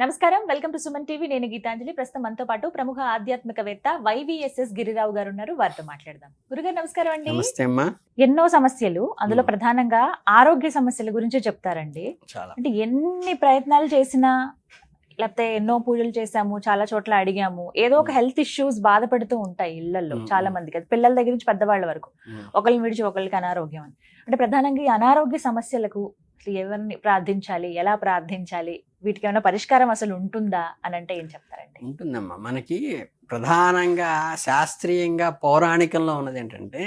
నమస్కారం. Welcome to Suman TV. నేను గీతాంజలి. ప్రస్తుతం మనతో పాటు ప్రముఖ ఆధ్యాత్మికవేత్త వైవిఎస్ఎస్ గిరిరావు గారు ఉన్నారు. వారితో మాట్లాడదాం. గురుగారు నమస్కారం అండి. ఎన్నో సమస్యలు అందులో. ప్రధానంగా ఆరోగ్య సమస్యల గురించి చెప్తారండి. అంటే ఎన్ని ప్రయత్నాలు చేసినా లేకపోతే ఎన్నో పూజలు చేశాము చాలా చోట్ల అడిగాము ఏదో ఒక హెల్త్ ఇష్యూస్ బాధపడుతూ ఉంటాయి ఇళ్ళలో. చాలా మందికి. అది పిల్లల దగ్గర నుంచి పెద్దవాళ్ళ వరకు. ఒకరిని విడిచి ఒకరికి అనారోగ్యం అని. అంటే ప్రధానంగా ఈ అనారోగ్య సమస్యలకు అసలు ఎవరిని ప్రార్థించాలి ఎలా ప్రార్థించాలి వీటికి ఏమైనా పరిష్కారం అసలు ఉంటుందా అని అంటే ఏం చెప్తారండి? ఉంటుందమ్మా. మనకి ప్రధానంగా శాస్త్రీయంగా పౌరాణికంలో ఉన్నది ఏంటంటే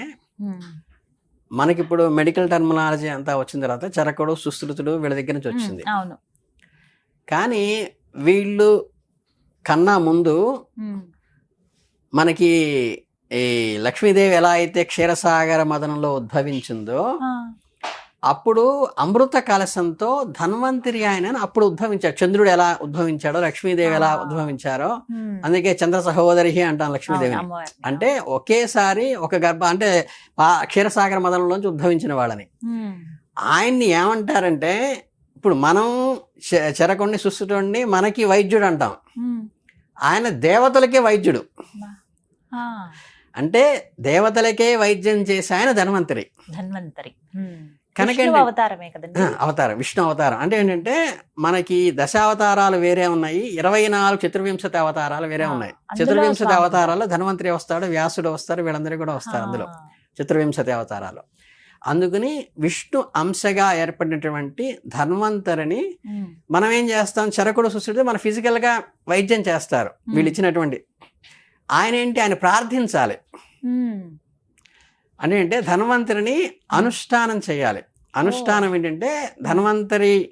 మనకిప్పుడు మెడికల్ టర్మినాలజీ అంతా వచ్చిన తర్వాత చరకుడు సుశ్రుతుడు వీళ్ళ దగ్గర నుంచి వచ్చింది. అవును. కానీ వీళ్ళు కన్నా ముందు. మనకి ఈ లక్ష్మీదేవి ఎలా అయితే క్షీరసాగర మదనంలో ఉద్భవించిందో అప్పుడు అమృత కలశంతో ధన్వంతరి ఆయన అప్పుడు ఉద్భవించాడు చంద్రుడు ఎలా ఉద్భవించాడో లక్ష్మీదేవి ఎలా. ఉద్భవించారో. అందుకే చంద్ర సహోదరి అంటాం అవును, లక్ష్మీదేవిని అమ్మవారు. అంటే ఒకేసారి ఒక గర్భ అంటే క్షీరసాగర మదనంలోంచి ఉద్భవించిన వాళ్ళని. ఆయన్ని ఏమంటారంటే ఇప్పుడు మనం చెరకొండి సుస్తుటోండి మనకి వైద్యుడు అంటాం. ఆయన దేవతలకే వైద్యుడు. అంటే దేవతలకే వైద్యం చేసే ఆయన ధన్వంతరి. ధన్వంతరి. మ్మ్. కనుక విష్ణువు ఏంటి- అవతారమే కదండి. అవతారం విష్ణు అవతారం. అంటే ఏంటంటే మనకి దశావతారాలు వేరే ఉన్నాయి ఇరవై నాలుగు చతుర్వింశతి అవతారాలు వేరే ఉన్నాయి. చతుర్వింశతి అవతారాల్లో ధన్వంతరి వస్తాడు వ్యాసుడు వస్తారు వీళ్ళందరూ కూడా వస్తారు అందులో చతుర్వింశతి అవతారాలు. అందుకని విష్ణు అంశగా ఏర్పడినటువంటి ధన్వంతరిని. మనం ఏం చేస్తాం? చరకుడు సుశ్రుడు మన physical గా వైద్యం చేస్తారు వీళ్ళు ఇచ్చినటువంటి. ఆయన ఏంటి? ఆయన ప్రార్థించాలి. మ్మ్. అంటే ధన్వంతరిని అనుష్ఠానం చేయాలి అనుష్ఠానం ఏంటంటే ధన్వంతరి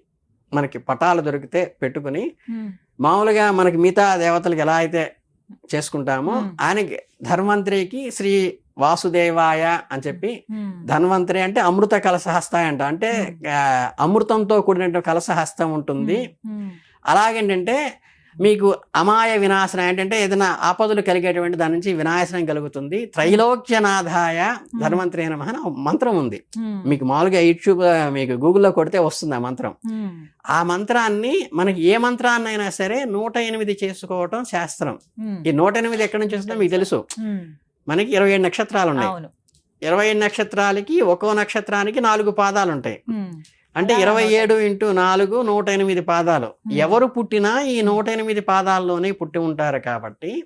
మనకి పటాలు దొరికితే పెట్టుకుని మ్మ్. మామూలుగా మనకి మిగతా దేవతలకు ఎలా అయితే చేసుకుంటామో. ఆయనకి ధన్వంతరికి శ్రీ వాసుదేవాయ అని చెప్పి. ధన్వంతరి అంటే అమృత కలశహస్తాయ అంట అంటే అమృతంతో కూడిన కలశహస్తం ఉంటుంది. అలాగేంటంటే మీకు అమాయ వినాశనం ఏంటంటే ఏదైనా ఆపదలు కలిగేటువంటి దాని నుంచి వినాశనం కలుగుతుంది త్రైలోక్యనాథాయ ధన్వంతరి ఒక మంత్రం ఉంది. మీకు మామూలుగా యూట్యూబ్ మీకు గూగుల్లో కొడితే వస్తుంది ఆ మంత్రం. ఆ మంత్రాన్ని మనకి ఏ మంత్రాన్ని అయినా సరే నూట ఎనిమిది చేసుకోవటం శాస్త్రం. ఈ నూట ఎనిమిది ఎక్కడి నుంచి వస్తుందో మీకు తెలుసు. మనకి ఇరవై ఏడు నక్షత్రాలు ఉన్నాయి ఇరవై ఏడు నక్షత్రాలకి ఒక్కో నక్షత్రానికి నాలుగు పాదాలు ఉంటాయి. అంటే ఇరవై ఏడు ఇంటూ నాలుగు నూట ఎనిమిది పాదాలు. ఎవరు పుట్టినా ఈ నూట ఎనిమిది పాదాల్లోనే పుట్టి ఉంటారు కాబట్టి.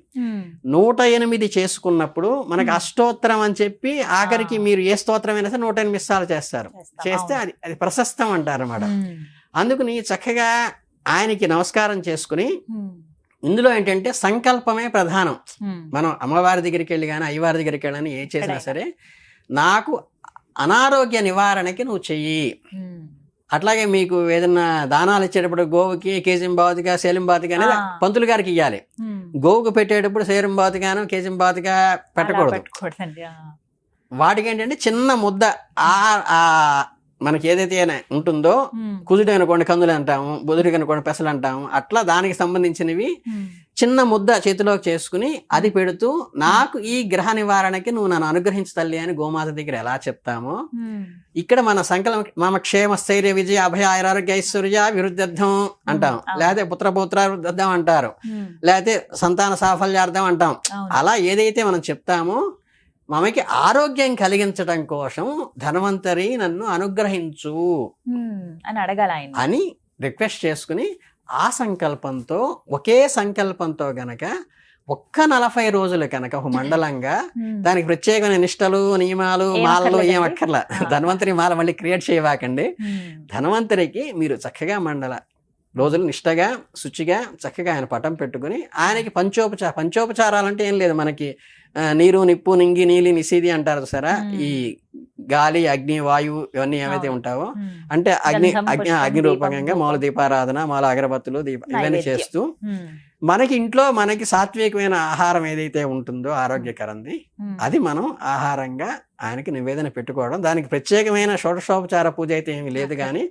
నూట ఎనిమిది చేసుకున్నప్పుడు మనకి. అష్టోత్తరం అని చెప్పి ఆఖరికి. మీరు ఏ స్తోత్రం అయినా సరే నూట ఎనిమిది సార్లు చేస్తారు చేస్తాం. అది అది ప్రశస్తం అంటారు అన్నమాట. అందుకని చక్కగా ఆయనకి నమస్కారం చేసుకుని. ఇందులో ఏంటంటే సంకల్పమే ప్రధానం. మనం అమ్మవారి దగ్గరికి వెళ్ళి కానీ అయ్యవారి దగ్గరికి వెళ్ళని ఏ చేసినా. సరే నాకు అనారోగ్య నివారణకి నువ్వు చెయ్యి. అట్లాగే మీకు ఏదైనా దానాలు ఇచ్చేటప్పుడు గోవుకి కేజింబాతిగా సేలింబాతిగా అనేది. పంతులు గారికి ఇవ్వాలి. గోవుకు పెట్టేటప్పుడు సేరింబాతిగాను కేజింబాతిగా పెట్టకూడదు. వాటికి ఏంటంటే చిన్న ముద్ద ఆ ఆ మనకి ఏదైతే ఉంటుందో. కుదుడు అనుకోండి కందులు అంటాము బుధుడికి అనుకోండి పెసలు అంటాము అట్లా దానికి సంబంధించినవి. చిన్న ముద్ద చేతిలోకి చేసుకుని అది పెడుతూ నాకు ఈ గ్రహ నివారణకి నువ్వు నన్ను అనుగ్రహించు తల్లి అని గోమాత దగ్గర ఎలా చెప్తామో. ఇక్కడ మన సంకలం మమ క్షేమ స్థైర్య విజయ అభయ ఆయురారోగ్య ఐశ్వర్య విరుద్ధం అంటాం. లేకపోతే పుత్రపుత్ర వృద్ధం అంటారు. లేకపోతే సంతాన సాఫల్యార్థం అంటాం. అలా ఏదైతే మనం చెప్తామో మమకి ఆరోగ్యం కలిగించడం కోసం ధనవంతరి నన్ను అనుగ్రహించు. అని అడగాలి అని రిక్వెస్ట్ చేసుకుని ఆ సంకల్పంతో ఒకే సంకల్పంతో గనక ఒక్క నలభై రోజులు కనుక ఒక మండలంగా. దానికి ప్రత్యేకమైన నిష్టలు నియమాలు మాలలు ఏం? అక్కర్లా. ధన్వంతరి మాల మళ్ళీ క్రియేట్ చేయవాకండి. ధన్వంతరికి మీరు చక్కగా మండల రోజులు నిష్టగా శుచిగా చక్కగా ఆయన పటం పెట్టుకుని ఆయనకి పంచోపచార పంచోపచారాలంటే ఏం లేదు మనకి నీరు నిప్పు నింగి నీలి నిసీది అంటారు సరే. ఈ గాలి అగ్ని వాయువు ఇవన్నీ ఏవైతే. ఉంటావో. అంటే అగ్ని అగ్ని అగ్ని రూపకంగా. మామూలు దీపారాధన మామూలు అగరబత్తులు దీప ఇవన్నీ. చేస్తూ. మనకి ఇంట్లో మనకి సాత్వికమైన ఆహారం ఏదైతే ఉంటుందో ఆరోగ్యకరంది. అది మనం ఆహారంగా ఆయనకి నివేదన పెట్టుకోవడం దానికి ప్రత్యేకమైన షోడశోపచార పూజ అయితే ఏమీ లేదు కానీ.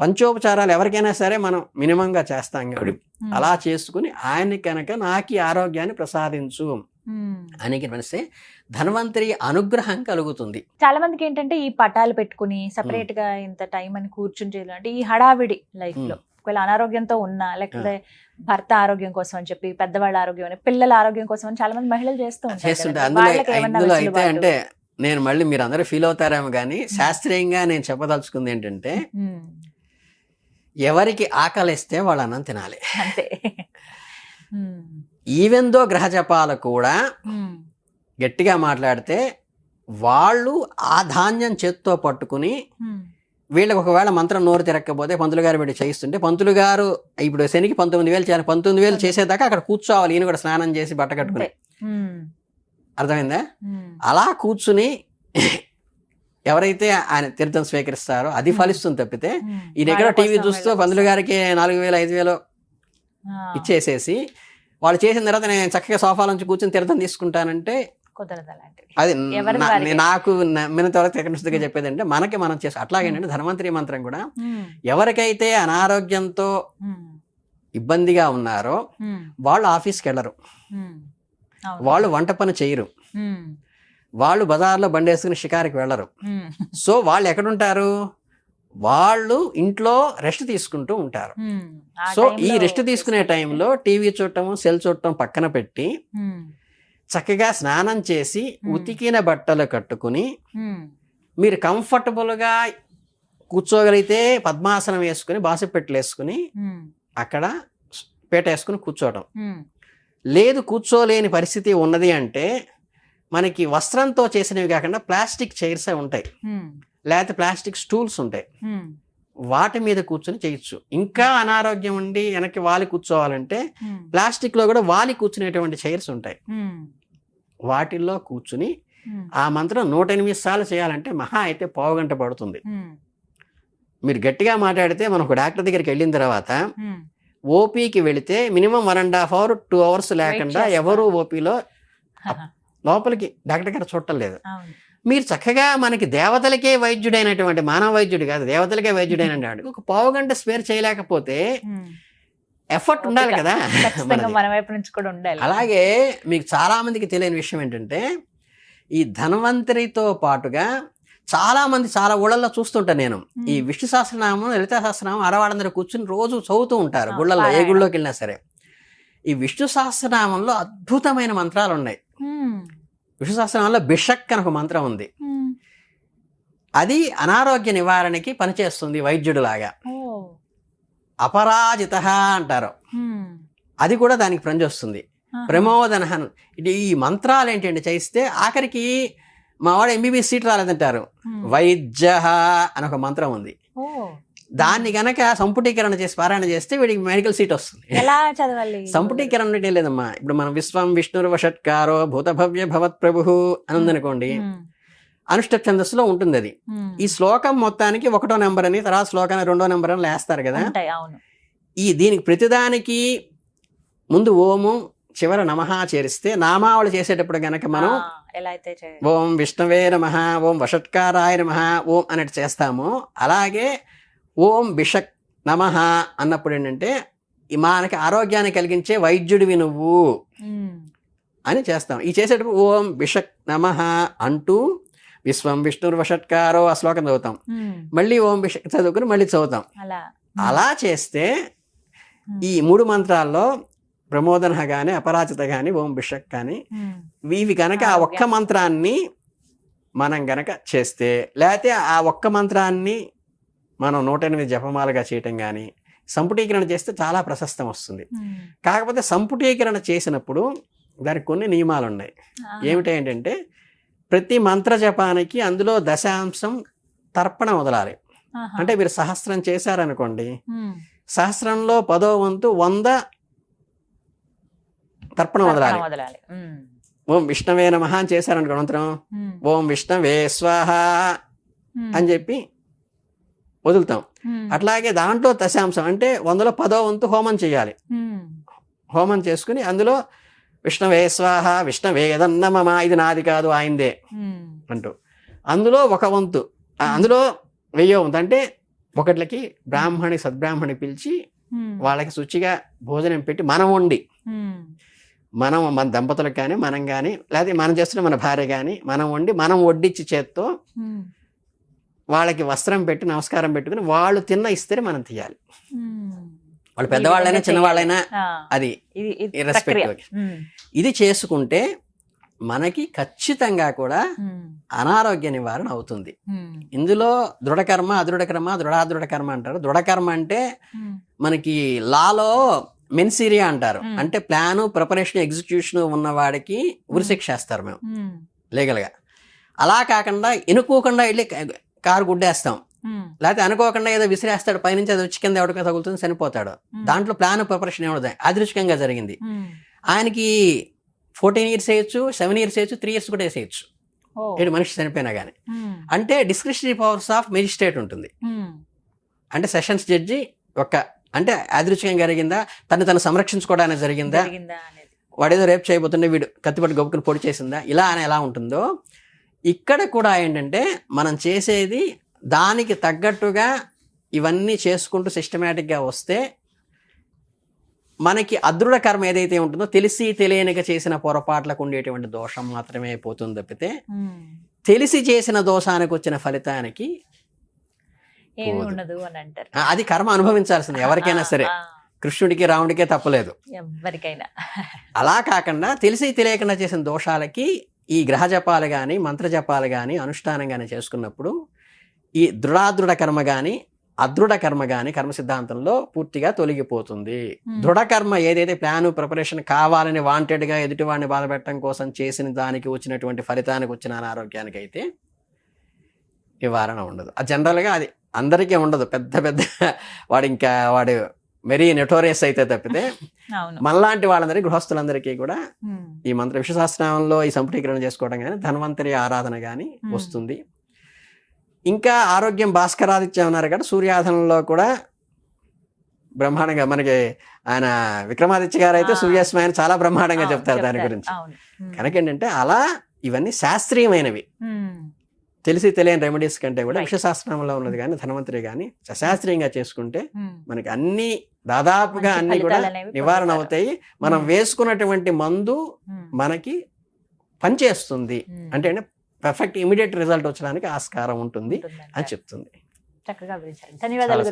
పంచోపచారాలు ఎవరికైనా సరే మనం మినిమంగా చేస్తాం కాబట్టి. అలా చేసుకుని ఆయన్ని కనుక నాకు ఆరోగ్యాన్ని ప్రసాదించు. అని తెలిస్తే ధన్వంతరి అనుగ్రహం కలుగుతుంది. చాలా మందికి ఏంటంటే ఈ పటాలు పెట్టుకుని సపరేట్గా ఇంత టైం అని కూర్చుని చేయాలి. అంటే ఈ హడావిడి లైఫ్లో. ఒకవేళ అనారోగ్యంతో ఉన్నా లేకపోతే భర్త ఆరోగ్యం కోసం అని చెప్పి పెద్దవాళ్ళ ఆరోగ్యం అని పిల్లల ఆరోగ్యం కోసం అని చాలా మంది మహిళలు చేస్తూ ఉంటారు అయితే? అంటే నేను మళ్ళీ మీరు అందరూ ఫీల్ అవుతారేమో కానీ శాస్త్రీయంగా నేను చెప్పదలుచుకుంది ఏంటంటే ఎవరికి ఆకలిస్తే వాళ్ళు అన్నం తినాలి. అంతే. ఉమ్, ఈవెన్ దో గ్రహ జపాలు కూడా ఉమ్, గట్టిగా మాట్లాడితే వాళ్ళు ఆ ధాన్యం చేత్తో పట్టుకుని ఉమ్, వీళ్ళకి ఒకవేళ మంత్రం నోరు తిరగకపోతే పంతులు గారు పెట్టి చేయిస్తుంటే పంతులు గారు ఇప్పుడు శనికి పంతొమ్మిది వేలు చేయాలి పంతొమ్మిది వేలు చేసేదాకా అక్కడ కూర్చోవాలి ఈయన కూడా స్నానం చేసి బట్ట కట్టుకుని. ఉమ్, అర్థమైందా? అలా కూర్చుని ఎవరైతే ఆయన తీర్థం స్వీకరిస్తారో అది ఫలిస్తుంది తప్పితే. ఈయన ఎక్కడో వాళ్ళ టీవీ చూస్తూ వీళ్ళ పంతులు. గారికి నాలుగు వేలు ఐదు వేలు ఇచ్చేసేసి వాళ్ళు చేసిన తర్వాత నేను చక్కగా సోఫా నుంచి కూర్చొని తీర్థం తీసుకుంటానంటే కుదరదు అలాంటివి. అది. నాకు నమ్మిన తర్వాత ఎక్కడ చెప్పేది అంటే మనకి మనం చేసి అట్లాగే ఏంటంటే ధన్వంతరి మంత్రం కూడా ఎవరికైతే అనారోగ్యంతో ఇబ్బందిగా ఉన్నారో వాళ్ళు ఆఫీస్కి వెళ్ళరు. వాళ్ళు వంట పని చేయరు. వాళ్ళు బజార్లో బండి వేసుకుని షికారికి వెళ్ళరు. సో వాళ్ళు ఎక్కడుంటారు? వాళ్ళు ఇంట్లో రెస్ట్ తీసుకుంటూ ఉంటారు. సో ఈ రెస్ట్ తీసుకునే టైంలో టీవీ చూడటము సెల్ చూడటం పక్కన పెట్టి చక్కగా స్నానం చేసి. ఉతికిన బట్టలు కట్టుకుని మీరు కంఫర్టబుల్గా కూర్చోగలిగితే పద్మాసనం వేసుకుని బాసిపెట్టలు వేసుకుని అక్కడ పీట వేసుకుని కూర్చోవడం లేదు కూర్చోలేని పరిస్థితి ఉన్నది అంటే మనకి వస్త్రంతో చేసినవి కాకుండా ప్లాస్టిక్ చైర్స్ ఉంటాయి. లేకపోతే ప్లాస్టిక్ స్టూల్స్ ఉంటాయి. వాటి మీద కూర్చొని చేయొచ్చు. ఇంకా అనారోగ్యం ఉండి వెనక్కి వాలి కూర్చోవాలంటే ఉమ్, ప్లాస్టిక్లో కూడా వాలి కూర్చునేటువంటి చైర్స్ ఉంటాయి. వాటిల్లో కూర్చుని ఆ మంత్రం నూట ఎనిమిది సార్లు చేయాలంటే మహా అయితే పావు గంట పడుతుంది. మీరు గట్టిగా మాట్లాడితే మనం ఒక డాక్టర్ దగ్గరికి వెళ్ళిన తర్వాత. ఓపీకి వెళితే minimum one and half hour two hours లేకుండా. ఎవరు ఓపీలో లోపలికి డాక్టర్ గారు చూడటం లేదు. మీరు చక్కగా మనకి దేవతలకే వైద్యుడైనటువంటి మానవ వైద్యుడు కాదు దేవతలకే వైద్యుడైన వాడు ఒక పావు గంట స్పేర్ చేయలేకపోతే. ఎఫర్ట్ ఉండాలి. కదా. మన వైపు నుంచి కూడా ఉండాలి అలాగే మీకు చాలా మందికి తెలియని విషయం ఏంటంటే ఈ ధన్వంతరితో పాటుగా చాలా మంది చాలా ఊళ్ళల్లో చూస్తుంటా నేను. ఈ విష్ణు సహస్రనామం లలిత సహస్రనామం ఆడవాళ్ళందరూ కూర్చుని రోజు చదువుతూ ఉంటారు గుళ్ళల్లో ఏ. గుళ్ళోకి వెళ్ళినా సరే ఈ విష్ణు సహస్రనామంలో అద్భుతమైన మంత్రాలు ఉన్నాయి విష్ణు సహస్రనామంలో బిషక్ అని ఒక మంత్రం ఉంది. అది అనారోగ్య నివారణకి పనిచేస్తుంది వైద్యుడిలాగా. అపరాజిత అంటారు. అది కూడా దానికి పనిచేస్తుంది. ప్రమోదన ఇది ఈ మంత్రాలు ఏంటంటే చేయిస్తే ఆఖరికి మా వాడు ఎంబీబీఎస్ సీట్ రాలేదంటారు. వైద్య అని ఒక మంత్రం ఉంది. దాన్ని గనక సంపుటీకరణ చేసి పారాయణ చేస్తే వీడికి మెడికల్ సీట్ వస్తుంది. ఎలా చదవాలి? సంపుటీకరణ అంటే లేదమ్మా. ఇప్పుడు మనం విశ్వం విష్ణుర్ వషట్కారో భూతభవ్య భవత్ ప్రభు అని ఉందనుకోండి అనుష్ట ఛందస్సులో ఉంటుంది అది. ఈ శ్లోకం మొత్తానికి ఒకటో నెంబర్ అని తర్వాత శ్లోకాన్ని రెండో నెంబర్ అని లేస్తారు కదా. ఈ దీనికి ప్రతిదానికి ముందు ఓము చివర నమః చేరిస్తే నామావళి చేసేటప్పుడు గనక మనం ఓం విష్ణవే నమ ఓం వషట్కారాయ నమ ఓం అన్నట్టు చేస్తాము. అలాగే ఓం బిషక్ నమ అన్నప్పుడు ఏంటంటే ఈ మనకి ఆరోగ్యాన్ని కలిగించే వైద్యుడివి నువ్వు అని చేస్తాం. ఈ చేసేటప్పుడు ఓం బిషక్ నమ అంటూ విశ్వం విష్ణుర్ వషట్కారో ఆ శ్లోకం చదువుతాం. మళ్ళీ ఓం బిషక్ చదువుకుని మళ్ళీ చదువుతాం. అలా. చేస్తే ఈ మూడు మంత్రాల్లో ప్రమోదన కానీ అపరాజిత కానీ ఓం బిషక్ కానీ ఇవి గనక ఆ ఒక్క. మంత్రాన్ని మనం గనక చేస్తే లేకపోతే ఆ ఒక్క మంత్రాన్ని మనం నూట ఎనిమిది జపమాలుగా చేయటం కానీ సంపుటీకరణ చేస్తే చాలా ప్రశస్తం వస్తుంది. కాకపోతే సంపుటీకరణ చేసినప్పుడు దానికి కొన్ని నియమాలు ఉన్నాయి ఆహా. ఏమిటి ఏంటంటే ప్రతి మంత్ర జపానికి అందులో దశాంశం తర్పణ వదలాలి. అంటే మీరు సహస్రం చేశారనుకోండి సహస్రంలో పదో వంతు వంద తర్పణ వదలాలి. ఓం విష్ణవే నమ అని చేశారనుకో మంత్రం ఓం విష్ణవే స్వాహ అని చెప్పి వదులుతాం. అట్లాగే దాంట్లో దశాంశం అంటే వందలో పదో వంతు హోమం చేయాలి. హోమం. చేసుకుని అందులో విష్ణవే స్వాహ విష్ణవే యదన్నమమ ఇది నాది కాదు ఆయనదే ఉమ్, అంటూ. అందులో ఒక వంతు అందులో వెయ్యో వంతు అంటే ఒకట్లకి బ్రాహ్మణి సద్బ్రాహ్మణి పిలిచి వాళ్ళకి శుచిగా భోజనం పెట్టి మనం వండి మనం మన దంపతులకు కానీ మనం కానీ లేకపోతే మనం చేస్తున్న మన భార్య కానీ మనం వండి మనం వడ్డించి చేత్తో వాళ్ళకి వస్త్రం పెట్టి నమస్కారం పెట్టుకుని వాళ్ళు తిన్న ఇస్తే మనం తీయాలి. వాళ్ళు పెద్దవాళ్ళైనా చిన్నవాళ్ళైనా అది ఇది ఇది చేసుకుంటే మనకి ఖచ్చితంగా కూడా అనారోగ్య నివారణ అవుతుంది. ఇందులో దృఢకర్మ అదృఢకర్మ దృఢాదృఢ కర్మ అంటారు. దృఢకర్మ అంటే మనకి లాలో మెన్సీరియా అంటారు. అంటే ప్లాను ప్రిపరేషన్ ఎగ్జిక్యూషన్ ఉన్న వాడికి ఉరిశిక్ష వేస్తారు మేము లీగల్గా. అలా కాకుండా ఎనుకోకుండా వెళ్ళి కారు గుడ్డేస్తాం. లేకపోతే అనుకోకుండా ఏదో విసిరేస్తాడు పైనుంచి అది వచ్చి కింద ఎవరికో తగులుతుంది చనిపోతాడు. దాంట్లో ప్లాన్ ప్రిపరేషన్ ఏముండదు అదృష్టంగా జరిగింది. ఆయనకి ఫోర్టీన్ ఇయర్స్ వేయచ్చు సెవెన్ ఇయర్స్ వేయచ్చు త్రీ ఇయర్స్ కూడా వేసేయచ్చు. ఏడు మనిషి చనిపోయినా కానీ అంటే డిస్క్రిప్షనరీ పవర్స్ ఆఫ్ మెజిస్ట్రేట్ ఉంటుంది. అంటే సెషన్స్ జడ్జి ఒక అంటే యాదృచ్ఛికంగా జరిగిందా? తను తను సంరక్షించుకోవడానికి జరిగిందా? వాడేదో రేపు చేయబోతుండే వీడు కత్తిపట్టి గొప్పకుని పొడి చేసిందా? ఇలా అని ఎలా ఉంటుందో ఇక్కడ కూడా ఏంటంటే మనం చేసేది దానికి తగ్గట్టుగా ఇవన్నీ చేసుకుంటూ సిస్టమేటిక్గా వస్తే మనకి అదృఢ కర్మ ఏదైతే ఉంటుందో తెలిసి తెలియనిగా చేసిన పొరపాట్లకు ఉండేటువంటి దోషం మాత్రమే పోతుంది తప్పితే తెలిసి చేసిన దోషానికి వచ్చిన ఫలితానికి. ఉండదు అని అంటారు. అది కర్మ అనుభవించాల్సింది ఎవరికైనా సరే. కృష్ణుడికి రాముడికే తప్పలేదు. ఎవరికైనా. అలా కాకుండా తెలిసి తెలియకుండా చేసిన దోషాలకి ఈ గ్రహ జపాలు కానీ మంత్ర జపాలు కానీ అనుష్ఠానం కానీ చేసుకున్నప్పుడు ఈ దృఢాదృఢ కర్మ కానీ అదృఢ కర్మ కానీ కర్మ సిద్ధాంతంలో పూర్తిగా తొలగిపోతుంది. Hmm. దృఢ కర్మ ఏదైతే ప్లాన్ ప్రిపరేషన్ కావాలని వాంటెడ్గా ఎదుటివాడిని బాధపెట్టడం కోసం చేసిన దానికి వచ్చినటువంటి ఫలితానికి వచ్చిన అనారోగ్యానికి అయితే నివారణ ఉండదు. అది జనరల్గా అది అందరికీ ఉండదు. పెద్ద పెద్ద వాడు ఇంకా వాడు మెరీ నెటోరియస్ అయితే తప్పితే మనలాంటి వాళ్ళందరికీ గృహస్థులందరికీ కూడా ఈ మంత్ర విశ్వశాస్త్రంలో ఈ సంపుటీకరణ చేసుకోవడం కానీ ధన్వంతరి ఆరాధన కానీ. వస్తుంది. ఇంకా ఆరోగ్యం భాస్కరాదిత్య ఉన్నారు కదా సూర్యాధనంలో కూడా బ్రహ్మాండంగా మనకి ఆయన విక్రమాదిత్య గారు అయితే ఆ. సూర్యాస్మయాన్ని చాలా బ్రహ్మాండంగా చెప్తారు దాని గురించి. కనుక ఏంటంటే అలా ఇవన్నీ శాస్త్రీయమైనవి. తెలిసి తెలియని రెమెడీస్ కంటే కూడా. విశ్వశాస్త్రంలో ఉన్నది కానీ ధన్వంతరి కానీ శాస్త్రీయంగా చేసుకుంటే ఉమ్, మనకి అన్ని దాదాపుగా అన్ని కూడా నివారణ. అవుతాయి మనం ఉమ్, వేసుకున్నటువంటి మందు మనకి పనిచేస్తుంది. అంటే పర్ఫెక్ట్ ఇమీడియట్ రిజల్ట్ వచ్చడానికి ఆస్కారం ఉంటుంది. అని చెప్తుంది. చక్కగా ధన్యవాదాలు